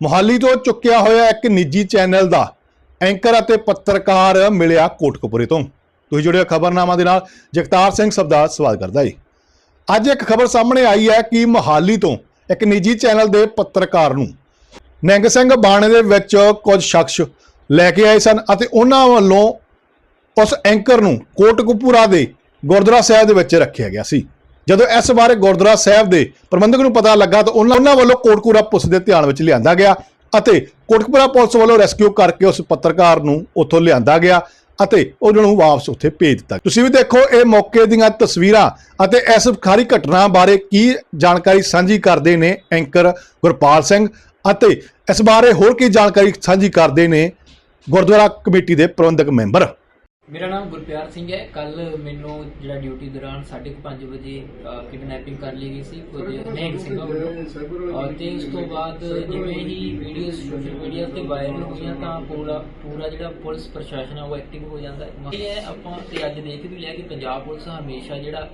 ਮੁਹਾਲੀ ਤੋਂ ਚੁੱਕਿਆ ਹੋਇਆ ਇੱਕ ਨਿੱਜੀ ਚੈਨਲ ਦਾ ਐਂਕਰ ਅਤੇ ਪੱਤਰਕਾਰ ਮਿਲਿਆ ਕੋਟਕਪੁਰੇ ਤੋਂ। ਤੁਸੀਂ ਜੁੜਿਓ ਖਬਰਨਾਮਾ ਦੇ ਨਾਲ, ਜਗਤਾਰ ਸਿੰਘ ਸਬਦਾ ਸਵਾਗਤ ਕਰਦਾ ਜੀ ਅੱਜ ਇੱਕ ਖਬਰ ਸਾਹਮਣੇ ਆਈ ਹੈ ਕਿ ਮੁਹਾਲੀ ਤੋਂ ਇੱਕ ਨਿੱਜੀ ਚੈਨਲ ਦੇ ਪੱਤਰਕਾਰ ਨੂੰ ਨਿੰਗ ਸਿੰਘ ਬਾਣੇ ਦੇ ਵਿੱਚ ਕੁਝ ਸ਼ਖਸ ਲੈ ਕੇ ਆਏ ਸਨ ਅਤੇ ਉਹਨਾਂ ਵੱਲੋਂ ਉਸ ਐਂਕਰ ਨੂੰ ਕੋਟਕਪੂਰਾ ਦੇ ਗੁਰਦੁਆਰਾ ਸਾਹਿਬ ਦੇ ਵਿੱਚ ਰੱਖਿਆ ਗਿਆ ਸੀ। ਜਦੋਂ ਇਸ ਬਾਰੇ ਗੁਰਦੁਆਰਾ ਸਾਹਿਬ ਦੇ ਪ੍ਰਬੰਧਕ ਨੂੰ ਪਤਾ ਲੱਗਾ ਤਾਂ ਉਹਨਾਂ ਉਹਨਾਂ ਵੱਲੋਂ ਕੋਟਕਪੂਰਾ ਪੁਲਿਸ ਦੇ ਧਿਆਨ ਵਿੱਚ ਲਿਆਂਦਾ ਗਿਆ ਅਤੇ ਕੋਟਕਪੁਰਾ ਪੁਲਿਸ ਵੱਲੋਂ ਰੈਸਕਿਊ ਕਰਕੇ ਉਸ ਪੱਤਰਕਾਰ ਨੂੰ ਉੱਥੋਂ ਲਿਆਂਦਾ ਗਿਆ ਅਤੇ ਉਹਨਾਂ ਨੂੰ ਵਾਪਸ ਉੱਥੇ ਭੇਜ ਦਿੱਤਾ ਤੁਸੀਂ ਵੀ ਦੇਖੋ ਇਹ ਮੌਕੇ ਦੀਆਂ ਤਸਵੀਰਾਂ ਅਤੇ ਇਸ ਖਾਰੀ ਘਟਨਾ ਬਾਰੇ ਕੀ ਜਾਣਕਾਰੀ ਸਾਂਝੀ ਕਰਦੇ ਨੇ ਐਂਕਰ ਗੁਰਪਾਲ ਸਿੰਘ ਅਤੇ ਇਸ ਬਾਰੇ ਹੋਰ ਕੀ ਜਾਣਕਾਰੀ ਸਾਂਝੀ ਕਰਦੇ ਨੇ ਗੁਰਦੁਆਰਾ ਕਮੇਟੀ ਦੇ ਪ੍ਰਬੰਧਕ ਮੈਂਬਰ। ਮੇਰਾ ਨਾਮ ਗੁਰਪਿਆਰ ਸਿੰਘ ਹੈ। ਕੱਲ ਮੈਨੂੰ ਜਿਹੜਾ ਡਿਊਟੀ ਦੌਰਾਨ 5:30 ਵਜੇ ਕਿਡਨੈਪਿੰਗ ਕਰ ਲਈ ਗਈ ਸੀ। ਕੁਝ ਨਿਹੰਗ ਸਿੰਘਾਂ ਵੱਲੋਂ ਔਰ ਤੇ ਉਸ ਤੋਂ ਬਾਅਦ ਜਿਵੇਂ ਹੀ ਵੀਡੀਓਜ਼ ਸੋਸ਼ਲ ਮੀਡੀਆ ਤੇ ਵਾਇਰਲ ਹੋਈਆਂ ਤਾਂ ਪੂਰਾ ਪੂਰਾ ਜਿਹੜਾ ਪੁਲਿਸ ਪ੍ਰਸ਼ਾਸਨ ਆ ਉਹ ਐਕਟਿਵ ਹੋ ਜਾਂਦਾ ਹੈ। ਇਹ ਹੈ ਆਪਾਂ ਤੇ ਅੱਜ ਦੇਖ ਵੀ ਲਿਆ ਕਿ ਪੰਜਾਬ ਪੁਲਿਸ ਹਮੇਸ਼ਾ ਜਿਹੜਾ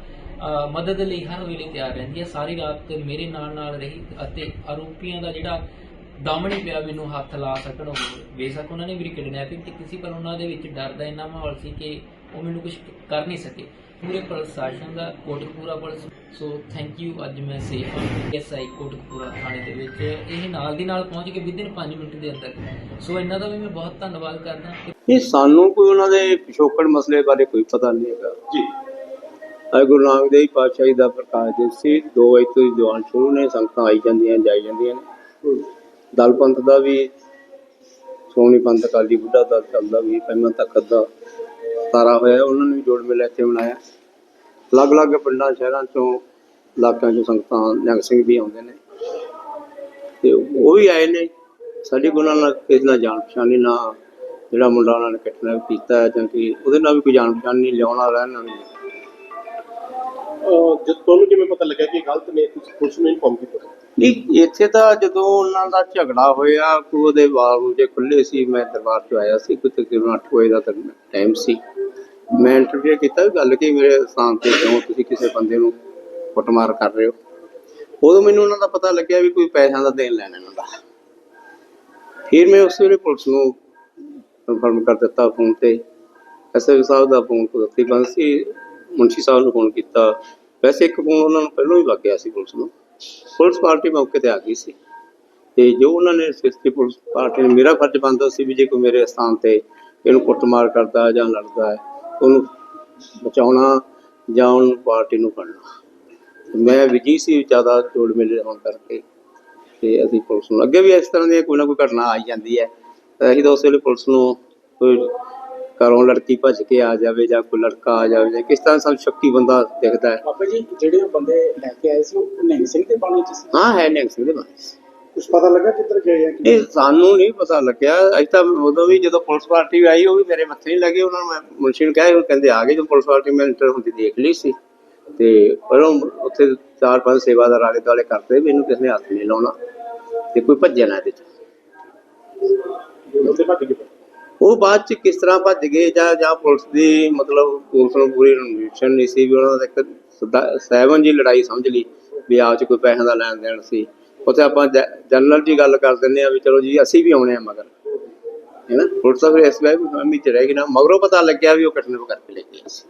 ਮਦਦ ਲਈ ਹਰ ਵੇਲੇ ਤਿਆਰ ਰਹਿੰਦੀ ਹੈ। ਸਾਰੀ ਰਾਤ ਮੇਰੇ ਨਾਲ ਨਾਲ ਰਹੀ ਅਤੇ ਆਰੋਪੀਆਂ ਦਾ ਜਿਹੜਾ ਦਮ ਨਹੀਂ ਪਿਆ ਮੈਨੂੰ ਹੱਥ ਲਾ ਸਕਣ ਉਹ। ਬੇਸ਼ੱਕ ਉਹਨਾਂ ਨੇ ਮੇਰੀ ਕਿਡਨੈਪਿੰਗ ਕੀਤੀ ਸੀ ਪਰ ਉਹਨਾਂ ਦੇ ਵਿੱਚ ਡਰ ਦਾ ਇੰਨਾ ਮਾਹੌਲ ਸੀ ਕਿ ਉਹ ਮੈਨੂੰ ਕੁਝ ਕਰ ਨਹੀਂ ਸਕੇ। ਪੂਰੇ ਪ੍ਰਸ਼ਾਸਨ ਦਾ Kotkapura police. So thank you ਅੱਜ ਮੈਂ ਸੇਫ ਹਾਂ। ਐਸਆਈ ਕੋਟਕਪੂਰਾ ਥਾਣੇ ਦੇ ਵਿੱਚ ਇਹ ਨਾਲ ਦੀ ਨਾਲ ਪਹੁੰਚ ਕੇ ਵਿਦਿਨ 5 ਮਿੰਟ ਦੇ ਅੰਦਰ। ਸੋ ਇਹਨਾਂ ਦਾ ਵੀ ਮੈਂ ਬਹੁਤ ਧੰਨਵਾਦ ਕਰਦਾ। ਨਹੀਂ ਸਾਨੂੰ ਕੋਈ ਉਹਨਾਂ ਦੇ ਪਿਛੋਕੜ ਮਸਲੇ ਬਾਰੇ ਕੋਈ ਪਤਾ ਨਹੀਂ ਹੈਗਾ। ਜੀ। ਅੱਜ ਗੁਰੂ ਨਾਨਕ ਦੇਵ ਪਾਤਸ਼ਾਹੀ ਦਾ ਪ੍ਰਕਾਸ਼ ਦਿਵਸ ਸੀ। 2 ਵਜੇ ਤੋਂ ਦੀਵਾਨ ਸ਼ੁਰੂ ਨੇ ਸੰਗਤਾਂ ਆਈ ਜਾਂਦੀਆਂ ਜਾਈ ਜਾਂਦੀਆਂ ਨੇ। ਦਲ ਪੰਥ ਦਾ ਵੀ ਸੋਹਣੀ ਪੰਥ, ਅਕਾਲੀ ਬੁੱਢਾ ਦਾ ਚੱਲਦਾ ਵੀ, ਪਹਿਲਾਂ ਤੱਕ ਦਾ ਤਾਰਾ ਹੋਇਆ, ਉਹਨਾਂ ਨੇ ਵੀ ਜੋੜ ਮੇਲਾ ਇੱਥੇ ਬਣਾਇਆ ਅਲੱਗ-ਅਲੱਗ ਪਿੰਡਾਂ, ਸ਼ਹਿਰਾਂ ਚੋਂ, ਇਲਾਕਿਆਂ ਚੋਂ ਸੰਗਤਾਂ, ਨਿਹੰਗ ਸਿੰਘ ਵੀ ਆਉਂਦੇ ਨੇ। ਤੇ ਉਹ ਵੀ ਆਏ ਨੇ। ਸਾਡੀ ਕੋਈ ਉਹਨਾਂ ਨਾਲ ਕਿਸੇ ਨਾਲ ਜਾਣ ਪਛਾਣ ਨਹੀਂ, ਨਾ ਜਿਹੜਾ ਮੁੰਡਾ ਉਹਨਾਂ ਨੇ ਕਿਡਨੈਪ ਕੀਤਾ ਹੈ ਜਾਂ ਕਿ, ਉਹਦੇ ਨਾਲ ਵੀ ਕੋਈ ਜਾਣ ਪਛਾਣ ਨਹੀਂ, ਲਿਆਉਣ ਵਾਲਾ ਇਹਨਾਂ ਜਦ ਤੁਹਾਨੂੰ ਕਿਵੇਂ ਪਤਾ ਲੱਗਿਆ ਕਿ ਗਲਤ ਨੇ, ਤੁਸੀਂ ਪੁਲਿਸ ਨੂੰ ਇਨਫੋਰਮ ਕੀਤਾ। ਨਹੀਂ, ਇੱਥੇ ਤਾਂ ਜਦੋਂ ਉਹਨਾਂ ਦਾ ਝਗੜਾ ਹੋਇਆ ਕੋਈ ਉਹਦੇ ਵਾਲ ਜੇ ਖੁੱਲੇ ਸੀ, ਮੈਂ ਦਰਬਾਰ 'ਚ ਆਇਆ ਸੀ ਕੋਈ ਤਕਰੀਬਨ 8 ਵਜੇ ਦਾ ਟਾਈਮ ਸੀ। ਮੈਂ ਇੰਟਰਵਿਊ ਕੀਤਾ ਗੱਲ ਕੀ ਮੇਰੇ ਸਥਾਨ ਤੇ ਕਿਉਂ ਤੁਸੀਂ ਕਿਸੇ ਬੰਦੇ ਨੂੰ ਕੁੱਟਮਾਰ ਕਰ ਰਹੇ ਹੋ? ਉਦੋਂ ਮੈਨੂੰ ਉਹਨਾਂ ਦਾ ਪਤਾ ਲੱਗਿਆ ਵੀ ਕੋਈ ਪੈਸਿਆਂ ਦਾ ਦੇਣ ਲੈਣ ਇਹਨਾਂ ਦਾ। ਫਿਰ ਮੈਂ ਉਸ ਵੇਲੇ ਪੁਲਿਸ ਨੂੰ ਕਨਫਰਮ ਕਰ ਦਿੱਤਾ ਫੋਨ ਤੇ। ਐਸਐਸ ਸਾਹਿਬ ਦਾ ਫੋਨ ਕੁਦਰਤੀ ਸੀ। ਮੁੰਸ਼ੀ ਸਾਹਿਬ ਨੂੰ ਫੋਨ ਕੀਤਾ। ਵੈਸੇ ਇੱਕ ਫੋਨ ਉਹਨਾਂ ਨੂੰ ਪਹਿਲਾਂ ਹੀ ਲੱਗ ਗਿਆ ਸੀ ਪੁਲਿਸ ਨੂੰ। ਪੁਲਿਸ ਪਾਰਟੀ ਮੌਕੇ ਤੇ ਆ ਗਈ ਸੀ। ਤੇ ਜੋ ਉਹਨਾਂ ਨੇ ਸਿਸਟੀ ਪੁਲਿਸ ਪਾਰਟੀ ਨੇ, ਮੇਰਾ ਫਰਜ਼ ਬਣਦਾ ਸੀ ਵੀ ਜੇ ਕੋਈ ਮੇਰੇ ਸਥਾਨ ਤੇ ਇਹਨੂੰ ਕੁੱਟਮਾਰ ਕਰਦਾ ਜਾਂ ਲੜਦਾ ਹੈ, ਉਹਨੂੰ ਬਚਾਉਣਾ ਜਾਂ ਉਹਨੂੰ ਪਾਰਟੀ ਨੂੰ ਫੜਨਾ। ਮੈਂ ਵਿਜੀ ਸੀ ਜ਼ਿਆਦਾ ਜੋੜ ਮੇਲੇ ਹੋਣ ਕਰਕੇ ਤੇ ਅਸੀਂ ਪੁਲਿਸ ਨੂੰ, ਅੱਗੇ ਵੀ ਇਸ ਤਰ੍ਹਾਂ ਦੀ ਕੋਈ ਨਾ ਕੋਈ ਘਟਨਾ ਆਈ ਜਾਂਦੀ ਹੈ। ਅਸੀਂ ਤਾਂ ਉਸ ਵੇਲੇ ਪੁਲਿਸ ਨੂੰ ਕੋਈ ਘਰੋਂ ਲੜਕੀ ਭੱਜ ਕੇ ਆ ਜਾਵੇ ਜਾਂ ਕੋਈ ਲੜਕਾ ਆ ਜਾਵੇ ਜਾਂ ਕਿਸ ਤਰ੍ਹਾਂ ਸਾਨੂੰ ਸ਼ੱਕੀ ਬੰਦਾ ਦਿਖਦਾ ਹੈ। ਬਾਬਾ ਜੀ ਜਿਹੜੇ ਉਹ ਬੰਦੇ ਲੈ ਕੇ ਆਏ ਸੀ ਉਹ ਨਿਹੰਗ ਸਿੰਘ ਦੇ ਬਾਣੇ ਚ ਸੀ? ਹਾਂ ਹੈ ਨਿਹੰਗ ਸਿੰਘ ਦੇ ਬਾਰੇ ਕੁਝ ਪਤਾ ਲੱਗਾ ਕਿੱਧਰ ਗਏ ਆ? ਕਿ ਸਾਨੂੰ ਨਹੀਂ ਪਤਾ ਲੱਗਿਆ। ਅਜੇ ਤਾਂ ਉਦੋਂ ਵੀ ਜਦੋਂ ਪੁਲਿਸ ਪਾਰਟੀ ਵੀ ਆਈ ਉਹ ਵੀ ਮੇਰੇ ਮੱਥੇ ਨਹੀਂ ਲੱਗੇ। ਉਹਨਾਂ ਨੂੰ ਮੈਂ ਮੁਨਸ਼ੀ ਨੂੰ ਕਿਹਾ ਉਹ ਕਹਿੰਦੇ ਆ ਗਏ। ਜਦੋਂ ਪੁਲਿਸ ਪਾਰਟੀ ਮੈਂ ਇੰਟਰ ਹੁੰਦੀ ਦੇਖ ਲਈ ਸੀ। ਤੇ ਉਹ ਉੱਥੇ ਚਾਰ ਪੰਜ ਸੇਵਾਦਾਰ ਆਲੇ ਦੁਆਲੇ ਕਰਦੇ ਇਹਨੂੰ ਕਿਸੇ ਨੇ ਹੱਥ ਨਹੀਂ ਲਾਉਣਾ ਤੇ ਕੋਈ ਭੱਜਿਆ ਨਾ ਇਹਦੇ ਚ। ਉਹਦੇ ਭੱਜ ਗਏ। ਉਹ ਬਾਅਦ ਚ ਕਿਸ ਤਰ੍ਹਾਂ ਭੱਜ ਗਏ ਜਾਂ ਜਾਂ ਪੁਲਿਸ ਦੀ ਮਤਲਬ ਪੁਲਿਸ ਨੂੰ ਪੂਰੀ ਇਨਫੋਰਮੇਸ਼ਨ ਨਹੀਂ ਸੀ ਵੀ ਉਹਨਾਂ ਦਾ ਇੱਕ ਸਹਿਬਨ ਜੀ ਲੜਾਈ ਸਮਝ ਲਈ ਵੀ ਆਪ ਚ ਕੋਈ ਪੈਸਿਆਂ ਦਾ ਲੈਣ ਦੇਣ ਸੀ। ਉੱਥੇ ਆਪਾਂ ਜਨਰਲ ਜੀ ਗੱਲ ਕਰ ਦਿੰਦੇ ਆ ਵੀ ਚਲੋ ਜੀ, ਅਸੀਂ ਵੀ ਆਉਣੇ ਆ ਮਗਰ। ਹੈਨਾ? ਪੁਲਿਸ ਤਾਂ ਫਿਰ ਇਸ ਵੇ ਵੀ ਚ ਰਹਿ ਗਈ ਨਾ। ਮਗਰੋਂ ਪਤਾ ਲੱਗਿਆ ਵੀ ਉਹ ਕਟਨੇ ਕਰਕੇ ਲੈ ਗਏ। ਸੀ